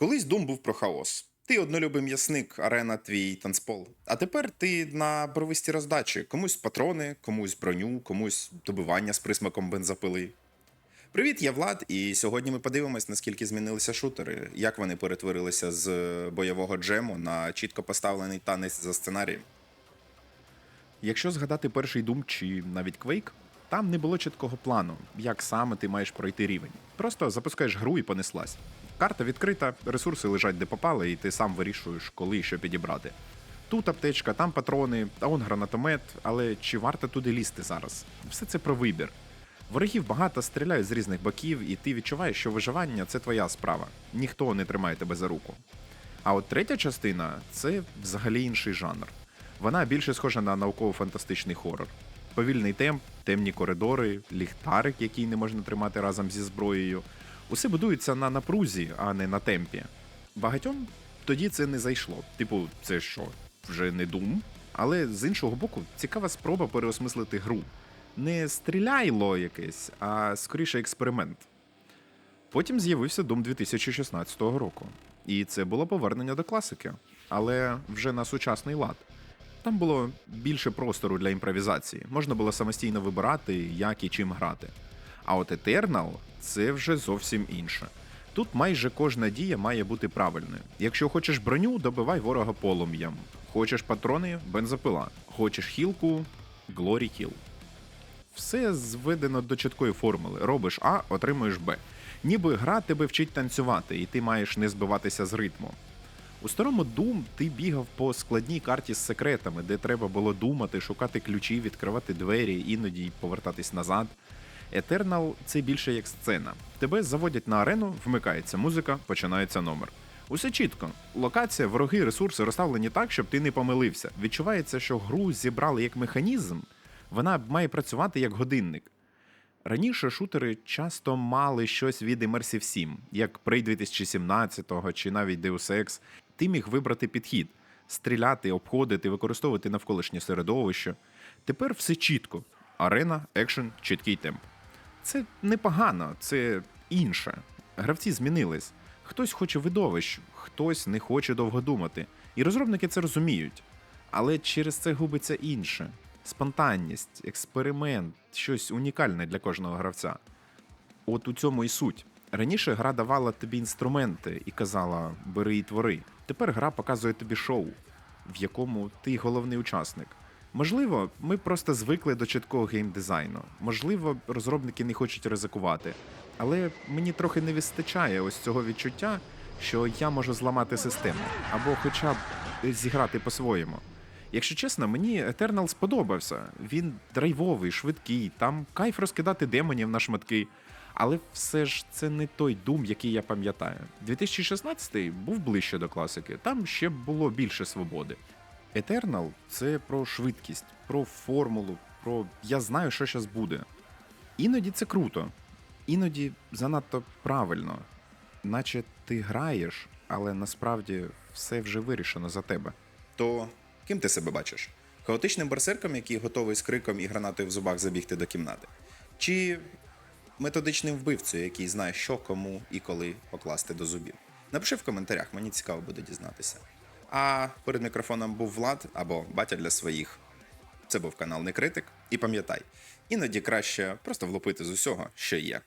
Колись Дум був про хаос. Ти однолюбий м'ясник, арена твій танцпол. А тепер ти на бровисті роздачі. Комусь патрони, комусь броню, комусь добивання з присмаком бензопили. Привіт, я Влад, і сьогодні ми подивимось, наскільки змінилися шутери, як вони перетворилися з бойового джему на чітко поставлений танець за сценарієм. Якщо згадати перший Doom чи навіть Quake, там не було чіткого плану, як саме ти маєш пройти рівень. Просто запускаєш гру і понеслась. Карта відкрита, ресурси лежать де попали, і ти сам вирішуєш, коли і що підібрати. Тут аптечка, там патрони, а он гранатомет, але чи варто туди лізти зараз? Все це про вибір. Ворогів багато стріляють з різних боків, і ти відчуваєш, що виживання це твоя справа. Ніхто не тримає тебе за руку. А от третя частина це взагалі інший жанр. Вона більше схожа на науково-фантастичний хорор. Повільний темп, темні коридори, ліхтарик, який не можна тримати разом зі зброєю. Усе будується на напрузі, а не на темпі. Багатьом тоді це не зайшло. Типу, це що, вже не дум? Але з іншого боку, цікава спроба переосмислити гру. Не стріляйло якесь, а скоріше експеримент. Потім з'явився Doom 2016 року. І це було повернення до класики, але вже на сучасний лад. Там було більше простору для імпровізації, можна було самостійно вибирати, як і чим грати. А от Eternal – це вже зовсім інше. Тут майже кожна дія має бути правильною. Якщо хочеш броню, добивай ворога полум'ям. Хочеш патрони бензопила. Хочеш хілку Глорі Хіл. Все зведено до чіткої формули. Робиш А, отримуєш Б. Ніби гра тебе вчить танцювати, і ти маєш не збиватися з ритму. У старому Doom ти бігав по складній карті з секретами, де треба було думати, шукати ключі, відкривати двері, іноді повертатись назад. Eternal – це більше як сцена. Тебе заводять на арену, вмикається музика, починається номер. Усе чітко. Локація, вороги, ресурси розставлені так, щоб ти не помилився. Відчувається, що гру зібрали як механізм, вона має працювати як годинник. Раніше шутери часто мали щось від Immersive 7, як Prey 2017 чи навіть Deus Ex. Ти міг вибрати підхід, стріляти, обходити, використовувати навколишнє середовище. Тепер все чітко: арена, екшен, чіткий темп. Це непогано, це інше. Гравці змінились. Хтось хоче видовищ, хтось не хоче довго думати. І розробники це розуміють. Але через це губиться інше: спонтанність, експеримент, щось унікальне для кожного гравця. От у цьому і суть. Раніше гра давала тобі інструменти і казала бери і твори. Тепер гра показує тобі шоу, в якому ти головний учасник. Можливо, ми просто звикли до чіткого геймдизайну. Можливо, розробники не хочуть ризикувати. Але мені трохи не вистачає ось цього відчуття, що я можу зламати систему, або хоча б зіграти по-своєму. Якщо чесно, мені Eternal сподобався. Він драйвовий, швидкий, там кайф розкидати демонів на шматки. Але все ж це не той Doom, який я пам'ятаю. 2016 був ближче до класики, там ще було більше свободи. Eternal — це про швидкість, про формулу, про я знаю, що зараз буде. Іноді це круто, іноді занадто правильно, наче ти граєш, але насправді все вже вирішено за тебе. То ким ти себе бачиш? Хаотичним берсерком, який готовий з криком і гранатою в зубах забігти до кімнати? Чи методичним вбивцею, який знає, що кому і коли покласти до зубів? Напиши в коментарях, мені цікаво буде дізнатися. А перед мікрофоном був Влад або батя для своїх. Це був канал Не Критик. І пам'ятай, іноді краще просто влупити з усього, що є.